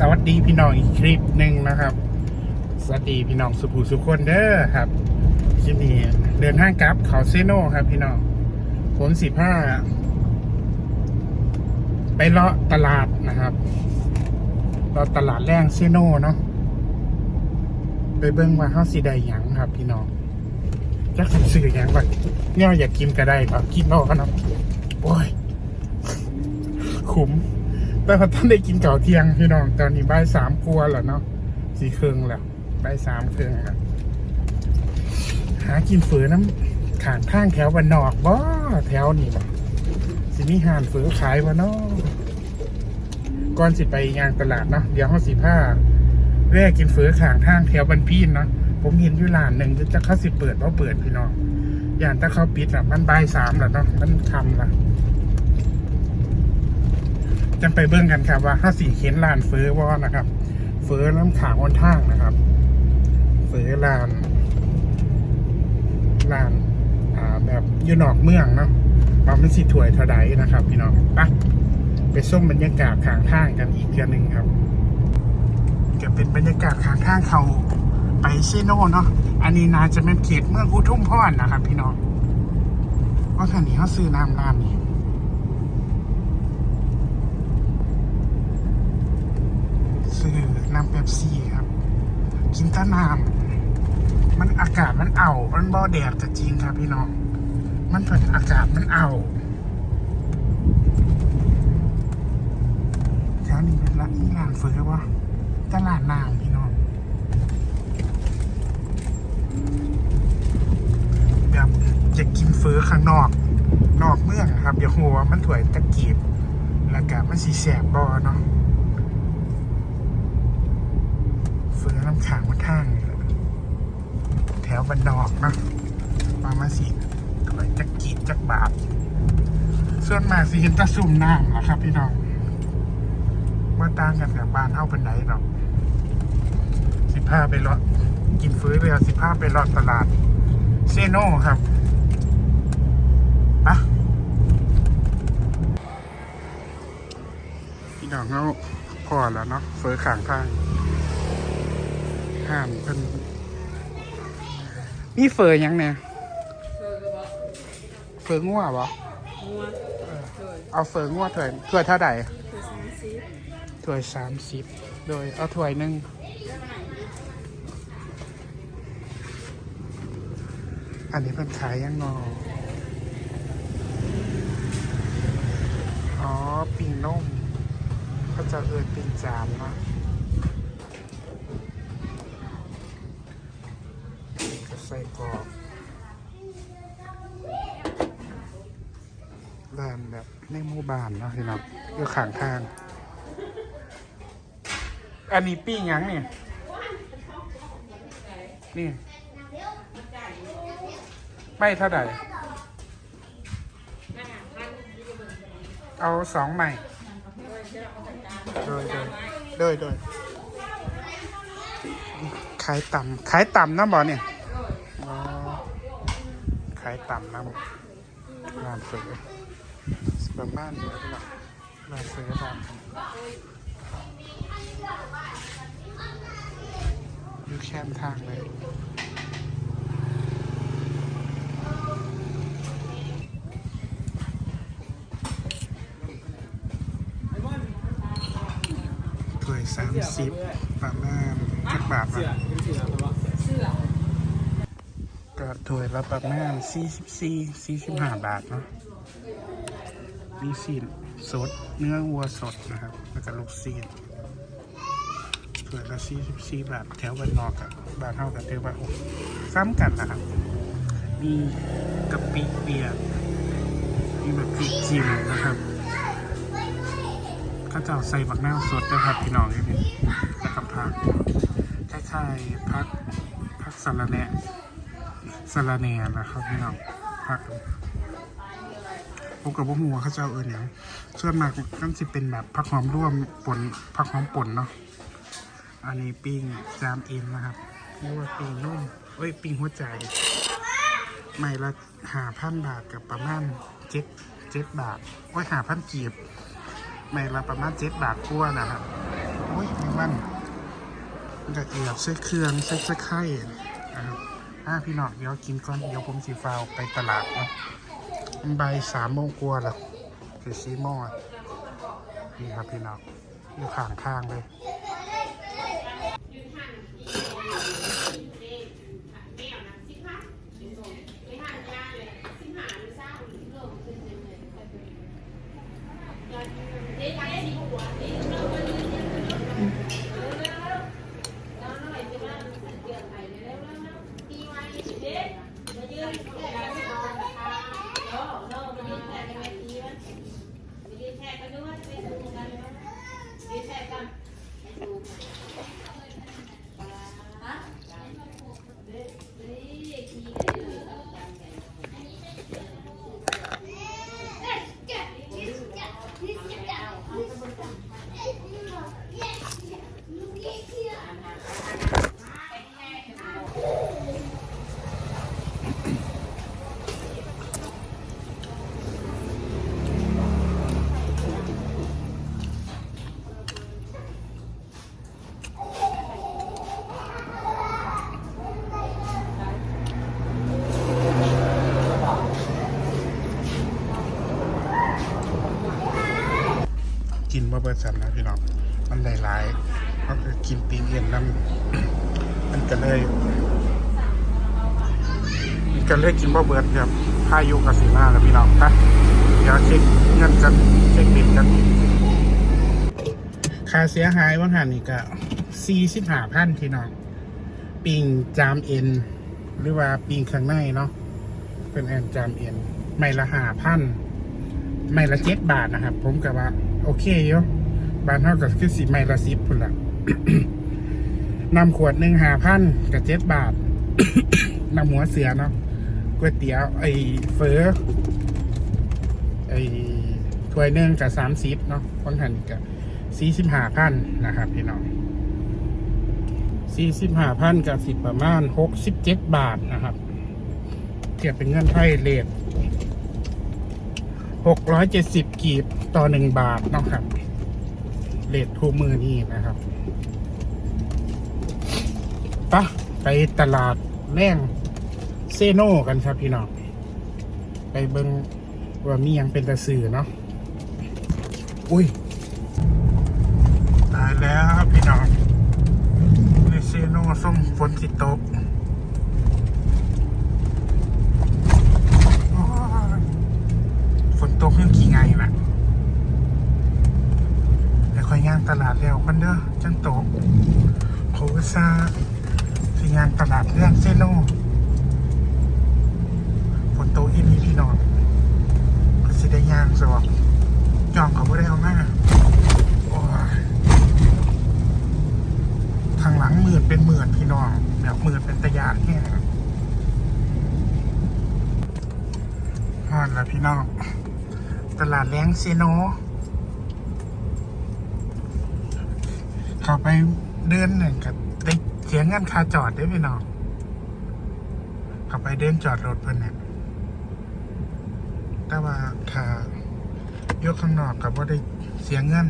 สวัสดีพี่น้องอีกคลิปหนึ่งนะครับ สวัสดีพี่น้องสุภูสุขคนเด้อครับคลิปนี้เดินทางกลับเขาเซโนครับ พี่น้องผมสิบห้าไปเลาะตลาดนะครับเลาะตลาดแรงเซโนเนาะไปเบิ่งว่าเฮาสิได้หยังครับ พี่น้องจักสิซื้อหยังวะเนี่ยอยากกินก็ได้ครับกินเนาะเนาะโอ้ยคุ้ม แต่พอท่านได้กินเก่าวเที่ยงพี่น้องตอนนี้บ่ายสามกลัวแล้วเนาะสี่เครื่องแล้วบ่ายสามเครื่องแล้วหากินเฝือน้ำขางข้างแถวบ้านนอกบ่แถวนี้บ่สิมีหานเฝือขายบ่เนาะก่อนสิไปยางตลาดเนาะเดี๋ยวเขาสิผ้าแวะกินเฝือขางทางแถวบันพีนเนาะผมเห็นอยู่ร้านหนึ่งจะเขาสิเปิดว่าะเปิดพี่น้องอย่างถ้าเขาปิดอะมันบ่ายสามแล้วเนาะมันคำละ จังไปเบิ่งกันครับว่าห้าสี่เข็นลานเฟอว่านะครับ เฟอน้ำขางวันทางนะครับ เฟอลานลานอ่าแบบยูนอกเมืองเนาะว่ามันสิถวยเท่าใดนะครับ พี่น้องไปไปส้มบรรยากาศขางทางกันอีกเทือนึงครับก็เป็นบรรยากาศขางทางเขาไปเซโนเนาะอันนี้นาจะเป็นเขตเมืองอุทุมพรนะครับ พี่น้องว่าคันนี้เขาซื้อน้ำน้ำนี่ ซื้อ น้ำเป๊ปซี่ครับ กินต้น้ำมันอากาศมันเอามันบ่อแดดก็จริงครับพี่น้อง มันเปิดอากาศมันเอาแถวนี้เป็นละนี่ร้านเฟอวะตลาดน้ำพี่น้อง แบบจะกินเฟอข้างนอก นอกเมืองครับอย่าหัวมันถวยตะกีบแล้วก็มันสีแสบบ่เนาะ เฟือน้ำขังมาทางนี่แหละแถวบันดอกเนาะมามาสิถอยจักกีดจักบาท ส่วนมากสิเห็นตะซุ่มน้ำล่ะครับพี่น้องว่าต่างกันกับบ้านเฮาเป็นไหนหรอกสิพาไปรอดกินฟื้นเรือสิพาไปรอดตลาด เซโน่ครับปะพี่น้องเขาพอแล้วเนาะเฟือขางทาง ห้ามเพิ่นมีเฟอร์หยังเนี่ยเออก็บอกเฟอร์งัวบ่งัวโดยเอาเฟอร์งัวถ้วยถ้วยเท่าไหร่คือสามสิบถ้วยสามสิบโดยเอาถ้วยหนึ่งอันนี้เพิ่นขายยังงออ๋อปิ่งนมเขาจะเอินปิ่งจานเนาะ ส่กรอกร้านแบบในหมู่บ้านเนาะพี่น้องอยู่ข้างทาง อันนี้ปิ้งหยังเนี่ย นี่ไม่เท่าไหร่เอาสองใหม่โดยโดยโดยโดยขายต่ำขายต่ำนะบอเนี่ย ต่ำนะร้านเสือประมาณนี้พี่น้องร้านเสือร้านอยู่แคมทางเลยถ้วยสามสิบประมาณจักบาทนะ ถ้วยละประมาณสี่สิบสี่สี่สิบห้าบาทเนาะมีซีนสด เนื้อวัวสดนะครับ แล้วก็ลูกซีนถ้วยละสี่สิบสี่บาท แถวบ้านนอกกับบาทเท่ากันเท่าว่าโอ้ซ้ำกันนะครับ มีกะปิเปียกมีแบบพริกจิ้มนะครับก็จะเอาใส่บักนาสดด้วยครับพี่น้องนี่แล้วก็พักคล้ายๆพักพักสารแหน่ สาระแหน่นะครับพี่น้องพักผมกับพวกหัวเขาจะเอาเอินอย่างส่วนมากก็จะเป็นแบบผักหอมร่วมป่นผักหอมป่นเนาะอันนี้ปิ้งจามเอ็นนะครับเรียกว่าปิ้งนุ่มเอ้ยปิ้งหัวใจไม่ละหาพันบาทกับประมาณเจ็ดเจ็ดบาทว่าหาพันกีบไม่ละประมาณเจ็ดบาทกว่านะครับอ้ยมันมันก็เอียบใส่เครื่องใส่ไข่ อ่าพี่น้องเดี๋ยวกินก่อนเดี๋ยวผมสีฟ้าวไปตลาดเนาะบ่ายสามโมงกว่าแล้วคือซีโมงอะนี่ครับพี่น้องอยู่ข้างทางเลย กิน บ่เบิดสันนะพี่น้องมันได้หลายก็คือกินปีเอ็นน้ำมันก็เลยมันก็เลยกินบ่เบิดครับพายุกับสีมาแล้วพี่น้องไปเดี๋ยวเช็คเงินกันเช็คบินกันค่าเสียหายว่างหันนี่ก็สี่สิบห้าพันพี่น้องปิงจามเอ็น หรือว่าปิงข้างในเนาะเป็นแอนจามเอ็นไม่ละห้าพันไม่ละเจ็ดบาทนะครับ ผมก็ว่า โอเคอยู่ บานเท่ากับคือสิไม่ละสิบพุ่นละนำขวดหนึ่งหาพันกับเจ็ดบาทนำหัวเสือเนาะก๋วยเตี๋ยวไอ้เฟอไอ้ถ้วยหนึ่งกับสามสิบเนาะคนหันกับสี่สิบห้าพันนะครับพี่น้องสี่สิบห้าพันกับสิบประมาณหกสิบเจ็ดบาทนะครับเทียบเป็นเงินไทยเลทหกร้อยเจ็ดสิบกีบต่อหนึ่งบาทเนาะครับ เลททูมือนี่นะครับปะไปตลาดแรงเซโนกันครับพี่น้องไปเบิงว่ามียังเป็นตะสื่อเนาะอุ้ยตายแล้วครับพี่น้องในเซโนส้มฝนสิตกฝนตกยังกี่ไงล่ะ ย่างตลาดแล้วกันเด้อจังตโคซาสิย่างตลาดเรื่องเซโนฝนตกอีนี่พี่น้องก็สิได้ย่างสวจองเขาไม่ได้เอามาทางหลังหมืดเป็นหมื่นพี่น้องแบบหมืดเป็นตะยานเนี่ยฮอดแล้วพี่น้อง ตลาดแรงซีโน เข้าไปเดินหนึ่งกับได้เสียเงินค่าจอดได้พี่น้องเข้าไปเดินจอดรถเพิ่นเนี่ยแต่ว่าถ้ายกข้างนอกกับว่าได้เสียเงิน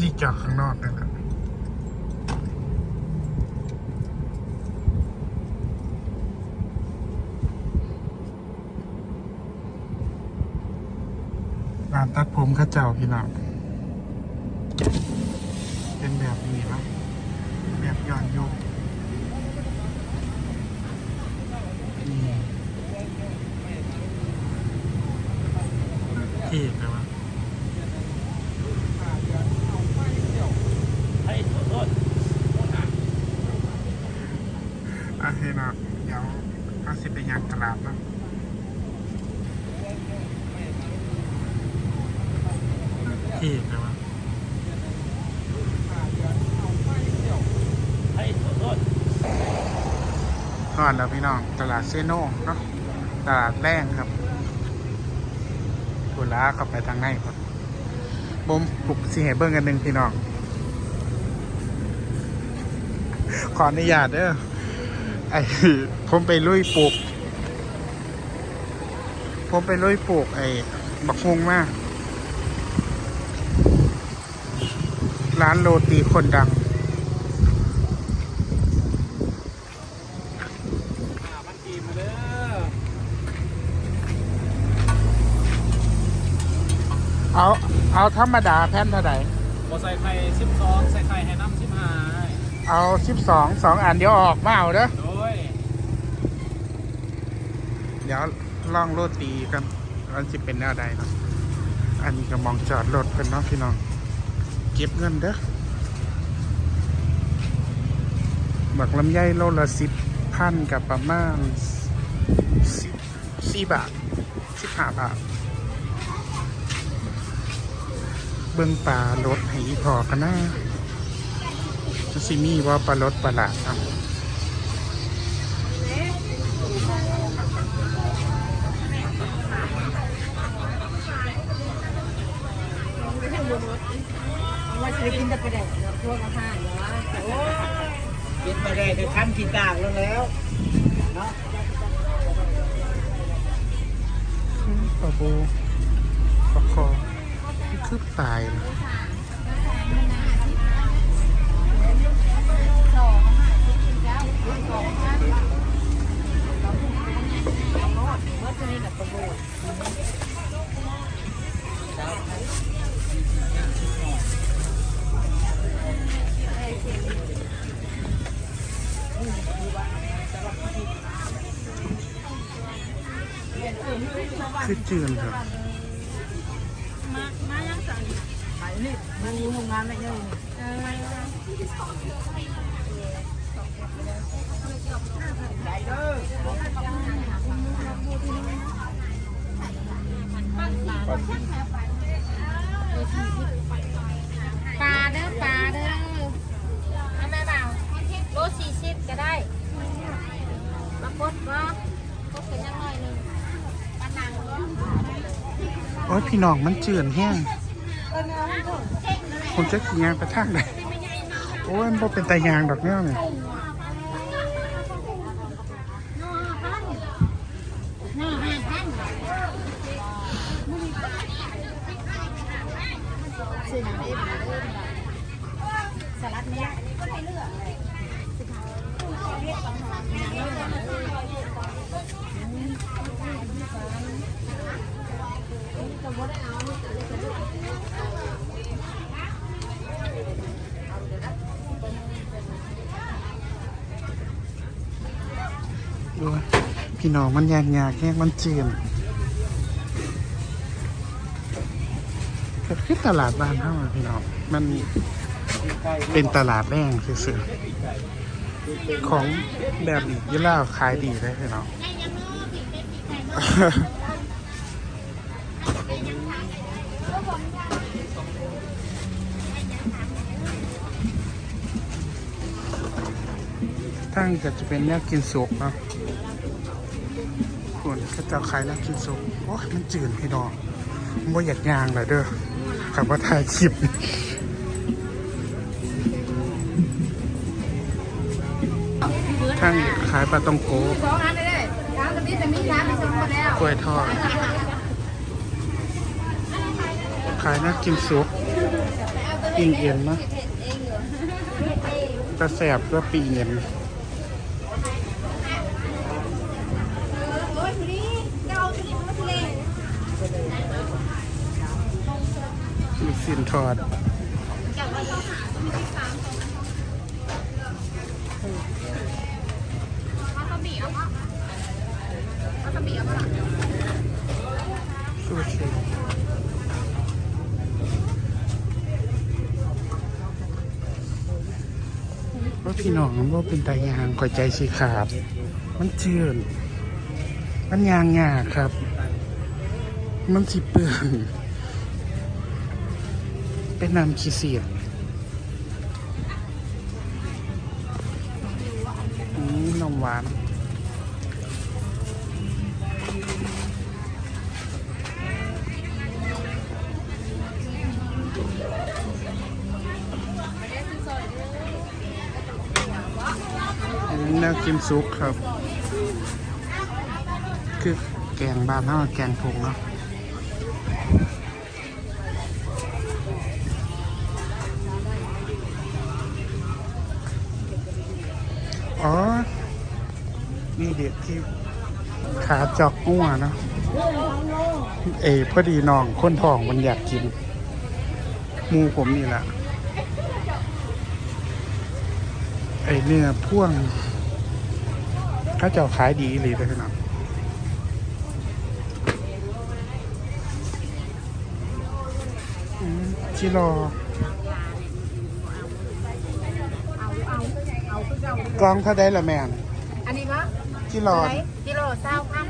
ที่จอดข้างนอกนั่นแหละร้านตัดผมข้าเจ้าพี่น้อง เป็น แบบนี้นะแบบย้อนยุคนี่ที่แปลว่าอาเฮนะเดี๋ยวอาสิไปยังตลาดนาะที่แปลว่า ก่ อนแล้วพี่น้อง ตลาดเซโน่เนาะตลาดแรงครับกุล้าเข้าไปทางในครับผมปลุกสิเหเบิ้งกันหนึ่งพี่น้อง ขออนุญาตเด้อไอผมไปลุยปลูก ผมไปลุยปลูกไอ้บักฮุงมาก ร้านโรตีคนดัง มันกีมาเด้อ เอาเอาธรรมดาแผ่นเท่าไหร่บอใส่ไข่สิบสองใส่ไข่ให้น้ำสิบห้าเอาสิบสองสองอันเดี๋ยวออกมาเอาเด้อโดยเดี๋ยวลองโรตีกันมันจะเป็นแนวใดเนาะอันนี้ก็มองจอดรถเป็นเนาะพี่น้องเก็บเงินเด้อบักลำไยโลละสิบพันกับประมาณสิบสี่บาทสิบห้าบาท เบื้องปลารถให้อีพอกันนะมันสิมีว่าปลารถปลาหลาดอะว่าจะกินแต่ประเด็นพวกอาหารเนาะโอ้กินไปได้แต่ขั้นขีตากแล้วแล้วเนาะปลาบูปลาคอนี่ คือตายเลยคือจืนครับ มามายังสั่ง ปนี่ดูโรงงานไม่ใหญ่ปลาเด้อปลาเด้อเอาแม่เปล่าวโลสี่สิบก็ได้มากดก็กดเป็นยังหน่อยหนึงปลาหนังก็ โอ้ยพี่น้องมันเจือนแห้ง ผมจะขี่ยางไปทางไหนโอ้ยมันเป็นตายางดอกเนี่ยเนี่ย หน้าห้าพัน ซื้อหนังได้มาเด้อสลัดเนี้ย ดู พี่น้องมันยางยากแห้งมันเจืนก็คือตลาดบ้านเท่าพี่น้องมันเป็นตลาดแรงซื่อๆของแบบนี้ยี่ล่าขายดีเลยพี่น้องทั้งก็จะเป็นแนวกินสุกเนาะ คนก็จะขายแนวกินสุกโอ้ยมันจืดพี่น้องบ่อยากยางเลยเด้อขับว่าถ่ายคลิปทั้งขายปลาตองโก้กล้วยทอด ขายแนวกินสุกปิงเอ็นนะกระแสบก็ปิงเอ็น โอ้ยทีนี้เจ้าทีนี้มันมาทะเล มี สินทอดซูชิว่าพี่น้องมันว่าเป็นตายางข่อยใจสีขาด มันเจือนมันยางงาครับ มันสิเปื่อน เป็นน้ำขี้เสียดอืมนมหวานอันนี้แนวกินซุปครับ คือแกงบ้านเท่ากับแกงถุงเนาะ ออนี่เด็ดที่ขาจอกงัวเนาะเอพอดีน้องคนท้องมันอยากกิน มูผมนี่แหละไอเนื้อพ่วงเขาเจ้าขายดีอีหรือเลยนะอืมจิรอ เอาเอาเอาคือเก่ากองเท่าได้ละแม่นอันนี้ปะจิรอไหนกิโลเศร้าพัน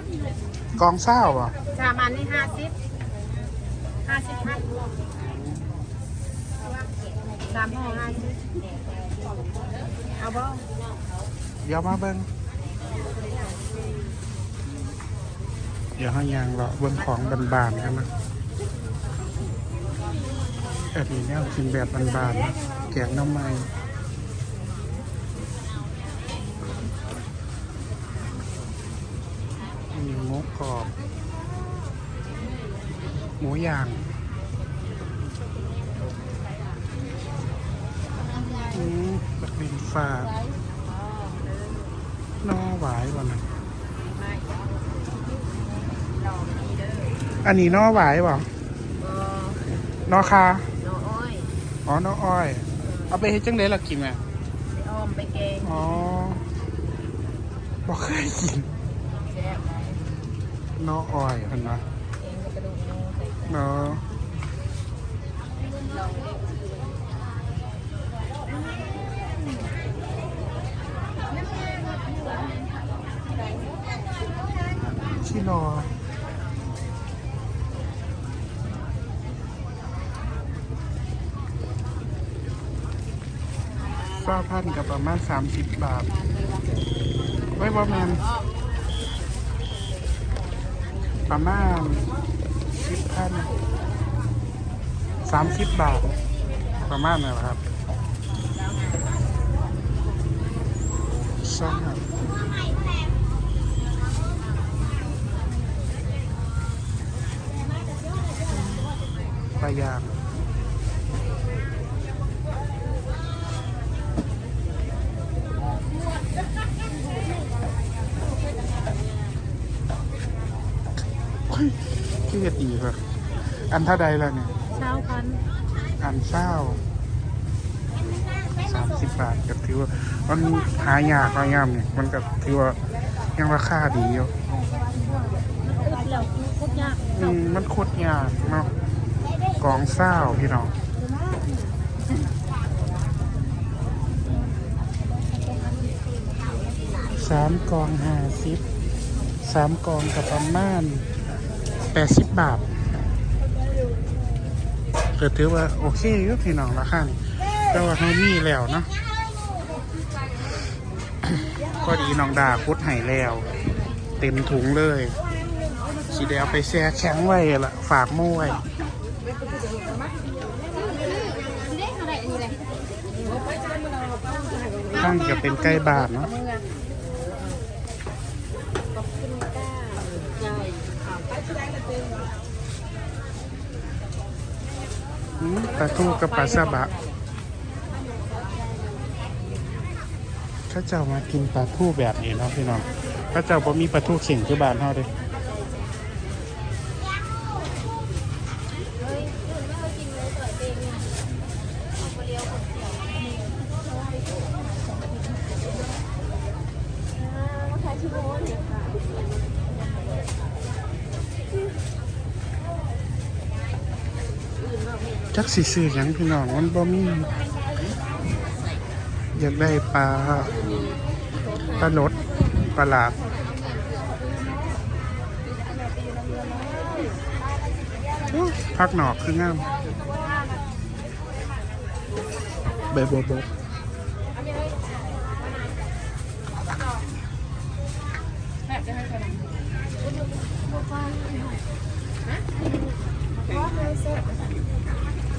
กองเศร้าอะสามอันนี่ห้าสิบห้าสิบพันสามห่อห้าสิบเอาบ่เดี๋ยวมาเบิ้งเดี๋ยวให้ยางเราะเบิ้งของบานๆกันนะอันนี้แนวกินแบบบานๆนะแกงน้ำมันมีห มูกรอบ หมูย่างอืมบักดินฟ้านอหวายวันนั้นอันนี้นอหวายบ่นอคาน้ออ้อยอ๋อนออ้อย เอาไปเฮ็ดจังไดล่ะกินอะไปอ้อมไปแกงอ๋อบ่เคยกินแซ่บ นออ้อยเพิ่นว่าเนาะชิรอซาพันกับประมาณ 30 บาท ไว้ประมาณ ประมาณสิบพันสามสิบบาท ประมาณนั้นแหละครับสองครับปลายางโอ้ยที่เฮ็ดดีครับ อันเท่าใดแล้วเนี่ยเช้าพันอันเศร้าสามสิบบาทก็ถือว่ามันหายากหายามเนี่ยมันก็ถือว่ายังราคาดีอยู่อึดแล้วคือคุกยากอืมมันโคตรยากเนาะกองเศร้าพี่น้องสามกองห้าสิบสามกองกับประมาณแปดสิบบาท ก็ถือว่าโอเคอยู่พี่น้องราคานี่แต่ว่าเขามีแล้วเนาะพอดีน้องดาคุดไห้แล้ว เต็มถุงเลยสีแดเอาไปแช่แข็งไว้ละฝากหมู่ไว้ข้าไหร่อันนี้เลยตั้งจะเป็นใกล้บาทเนาะ ใช่ อืม ปลาทูกับปลาซาบะข้าเจ้ามากินปลาทูแบบนี้เนาะพี่น้องข้าเจ้าบ่มีปลาทูเข่งที่บ้านเฮาเด้ เฮ้ยตื่นไม่เคยกินเลยเปิดเองเนี่ยเอาไปเลี้ยวคนเดียวมาขายชิโร่เนี่ยค่ะ จัก สิซื้อหยังพี่น้องมันบ่มี อยากได้ปลาปลาลดปลาหลาดโอ้พักหนอกคืองามใบบัวบก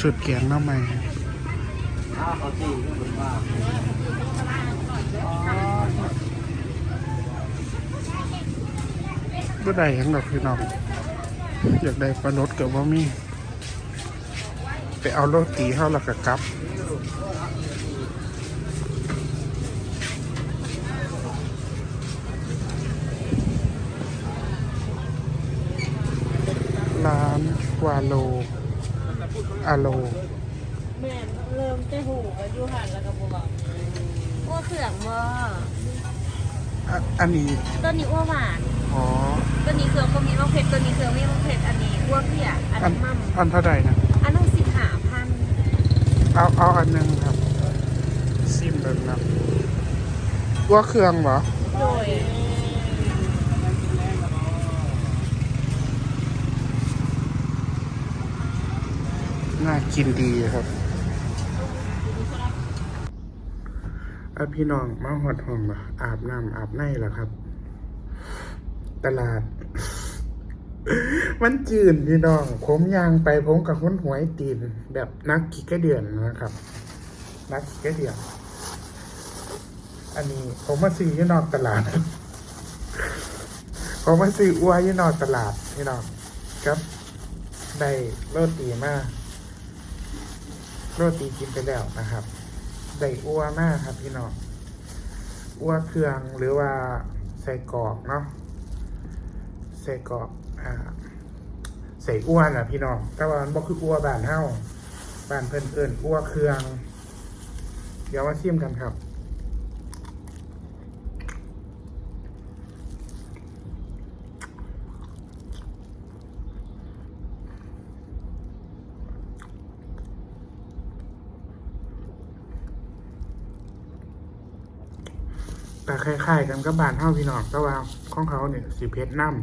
สุดเกียงน้ำใหม่ก็ได้ยังดอกพี่น้อง อยากได้ปลารถกับว่ามี ไปเอาโรตีเข้าหลักกับกับ วาโลอาโลแม่นเริ่มจะหูกับยูหันแล้วก็บอกว่าอ้วเขืองบ่อะอันนี้ตัวนี้อ้วหวานอ๋อตัวนี้เครื่องก็มีมะเผ็ดตัวนี้เครื่องไม่มะเผ็ดอันนี้อ้วเพียอันอันนี้มั่มอันเท่าไหร่นะอันนั้นสิหาพันเอาเอาอันหนึงครับซิมเดินครับว่าเครื่องเหรอโดย น่ากินดีครับอาพี่น้องมาหอดห้องอาบน้ำอาบในเหรอครับ ตลาด มันจืดพี่น้อง ผมยางไปผมกับคนหวยตีน แบบนักขี่กเดือนนะครับ นักขี่กเดือน อันนี้ ผมมาซื้อยี่นอกตลาด ผมมาซื้ออัวยี่นอกตลาดพี่น้องครับ ได้โรตีมาก โรตีกินไปแล้วนะครับได้อัวมากครับพี่น้องอัวเครื่องหรือว่าใส่กรอกเนาะใส่กรอกอ่าใส่อ้วนอะพี่น้องแต่ว่ามันบ่คืออ้วบานเฮาบานเพิ่นเอิ้นอ้วเครื่อง เดี๋ยวมาชิมกันครับ คล้ายๆกันกับบานเท่าพี่น้องแต่ว่าของเขาเนี่ยสีเพชรน้ำ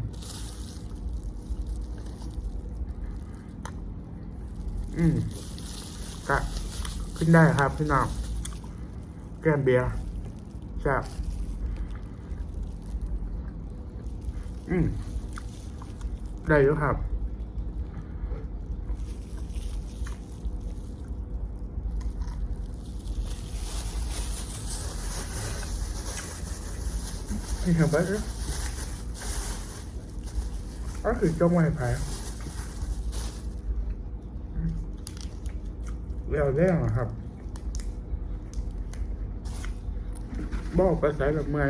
อืมก็ขึ้นได้ครับพี่น้องแก้มเบียร์แซ่บอืมได้อยู่ครับ นี่ครับว่าก็คือจ้องไว้ภายเรียวแรงอะครับบอกไปใส่แบบเมื่อย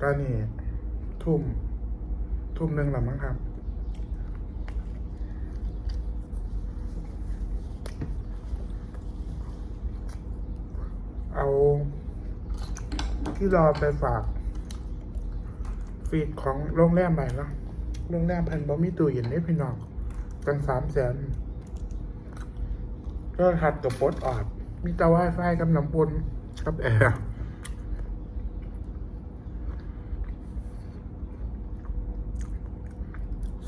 ก็นี่ทุ่ม ทุ่มหนึ่งหรือมั้งครับ เอา ที่รอไปฝาก ฟีดของโรงแรมไปเนาะโรงแรมพันบอมีตู้เย็นได้พี่น้องกันสามแสนก็หัดกับปลดออด มีต่ว่าไฟกับน้ำปนกับแอร์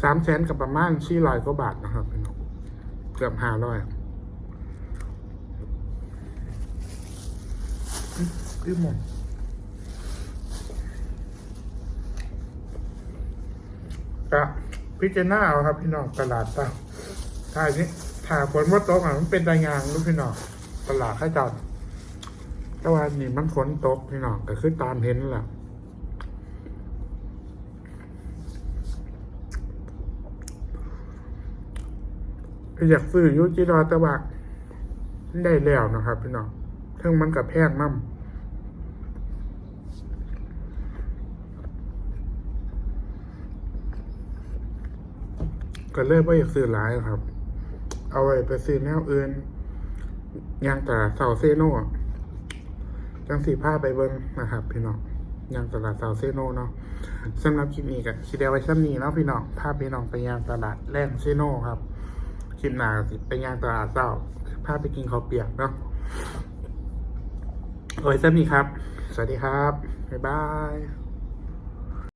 สามแสนกับประมาณสี่ร้อยกว่าบาทนะครับพี่น้องเกือบห้าร้อยคือหมด ก็พิจารณาเอาครับพี่น้องตลาดตาถ้านี้ถ้าฝนว่าตกอะมันเป็นรายงานลูกพี่น้องตลาดข้าจอดแต่ว่านี่มันฝนตกพี่น้องก็คือตามเห็นแหละอยากซื้ออยุจิรอตะบากได้แล้วนะครับ พี่น้องเพิ่งมันกับแพงน้ำ ก็เลยว่าอยากซื้อหลายครับ เอาไว้ไปซื้อแนวอื่นยางตลาดเซาเซโนจังสีผ้าไปเบิ้งนะครับ พี่น้องยางตลาดเซาเซโนเนาะสำหรับคลิปนี้ก็คิดเอาไว้ชั้นนี้เนาะพี่น้องพาพพี่น้องไปยางตลาดแลนเซโนครับคลิปหน้าสิไปยางตลาดเซาพาพไปกินข้าวเปียกเนาะเอาไว้ชั้นนี้ครับ สวัสดีครับ บ๊ายบาย